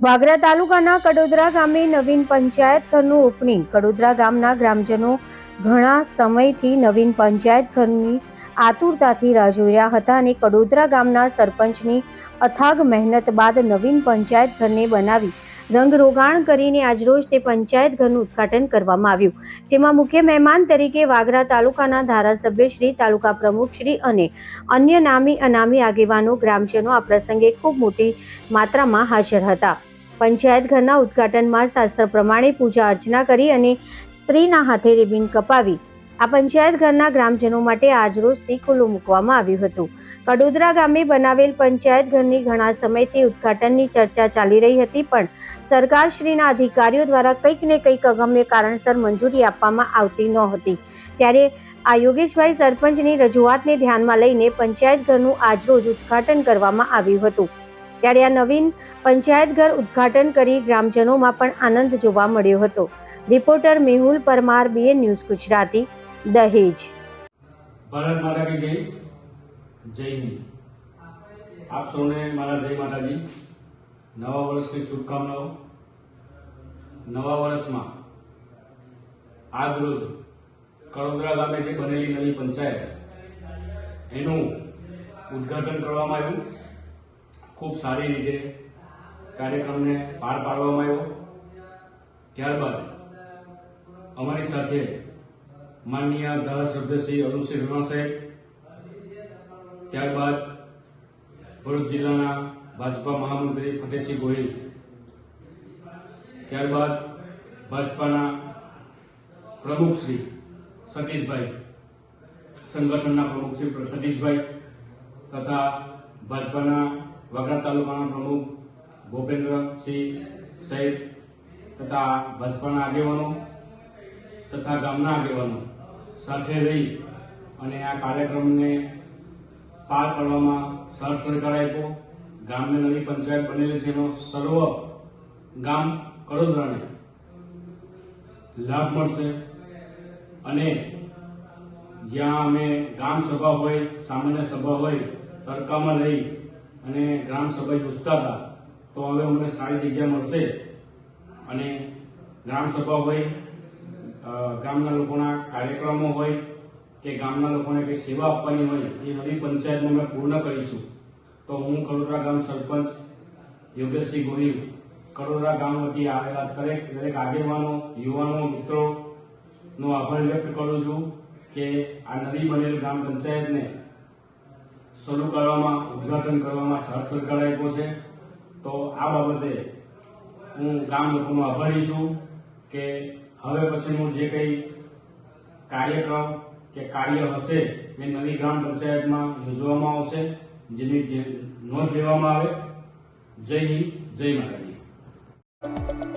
વાગરા તાલુકાના કડોદરા ગામે નવીન પંચાયત ઘરનું ઓપનિંગ. કડોદરા ગામના ગ્રામજનો ઘણા સમયથી નવીન પંચાયત ઘરની આતુરતાથી રાહ જોઈ રહ્યા હતા અને કડોદરા ગામના સરપંચની અથાગ મહેનત બાદ નવીન પંચાયત ઘરને બનાવી રંગરોગાણ કરીને આજરોજ તે પંચાયત ઘરનું ઉદ્ઘાટન કરવામાં આવ્યું. જેમાં મુખ્ય મહેમાન તરીકે વાગરા તાલુકાના ધારાસભ્ય શ્રી તાલુકા પ્રમુખ શ્રી અને અન્ય નામી અનામી આગેવાનો, ગ્રામજનો આ પ્રસંગે ખૂબ મોટી માત્રામાં હાજર હતા. પંચાયત ઘરના ઉદ્ઘાટનમાં શાસ્ત્ર પ્રમાણે પૂજા અર્ચના કરી અને સ્ત્રીના હાથે રિબિન કપાવી. આ પંચાયત ઘરના ગ્રામજનો માટે આજરોજથી ખુલ્લું મૂકવામાં આવ્યું હતું. કડોદરા ગામે બનાવેલ પંચાયત ઘરની ઘણા સમયથી ઉદ્ઘાટનની ચર્ચા ચાલી રહી હતી, પણ સરકારશ્રીના અધિકારીઓ દ્વારા કંઈક ને કંઈક અગમ્ય કારણસર મંજૂરી આપવામાં આવતી નહોતી. ત્યારે આ યોગેશભાઈ સરપંચની રજૂઆતને ધ્યાનમાં લઈને પંચાયત ઘરનું આજરોજ ઉદ્ઘાટન કરવામાં આવ્યું હતું. ત્યારે આ નવીન પંચાયત ઘર ઉદ્ઘાટન કરી ગ્રામજનોમાં પણ આનંદ જોવા મળ્યો હતો. Reporter Mehul Parmar BA news Gujarati, Dahej. Bharat Mata કી જય. જય હિન્દ. આપ સૌને મારા જય માતાજી. નવા વર્ષની શુભકામનાઓ. નવા વર્ષમાં આજ રોજ કડોદરા ગામે જે બનેલી નવી પંચાયત, એનું ઉદ્ઘાટન કરવામાં આવ્યું. ખૂબ સારી રીતે કાર્યક્રમને પાર પાડવામાં આવ્યો. ત્યારબાદ અમારી સાથે માનનીય ધારાસભ્ય શ્રી અરુણસિંહ રણા સાહેબ, ત્યારબાદ ભરૂચ જિલ્લાના ભાજપા મહામંત્રી ફતેહસિંહ ગોહિલ, ત્યારબાદ ભાજપાના પ્રમુખ શ્રી સતીશભાઈ, સંગઠનના પ્રમુખ શ્રી સતીશભાઈ તથા ભાજપાના વાગરા તાલુકાના પ્રમુખ ભૂપેન્દ્રસિંહ સહિત તથા ભાજપાના આગેવાનો તથા ગામના આગેવાનો સાથે રહી અને આ કાર્યક્રમને પાર પાડવામાં સર સહકાર આપ્યો. ગામને નવી પંચાયત બનેલી છે એનો સર્વ ગામ કડોદરાને લાભ મળશે. અને જ્યાં અમે ગામ સભા હોય, સામાન્ય સભા હોય, તડકામાં રહી અને ગ્રામ સભા યોજતા હતા, તો હવે અમને સારી જગ્યા મળશે? અને ગ્રામ સભા હોય ગામના લોકોના કાર્યક્રમો હોય કે ગામના લોકોને કંઈ સેવા આપવાની હોય, એ નવી પંચાયતમાં અમે પૂર્ણ કરીશું. તો હું કડોદરા ગામ સરપંચ યોગેશસિંહ ગોહિલ, કડોદરા ગામ વતી આવેલા દરેક દરેક આગેવાનો, યુવાનો મિત્રોનો આભાર વ્યક્ત કરું છું કે આ નવી બનેલ ગ્રામ પંચાયતને શરૂ કરવામાં, ઉદ્ઘાટન કરવામાં સાથ સરકાર આપ્યો છે. તો આ બાબતે હું ગામ લોકોનો આભારી છું કે હવે પછીનું જે કંઈ કાર્યક્રમ કે કાર્ય હશે એ નવી ગ્રામ પંચાયતમાં યોજવામાં આવશે, જેની નોંધ લેવામાં આવે. જય હિન્દ, જય માતાજી.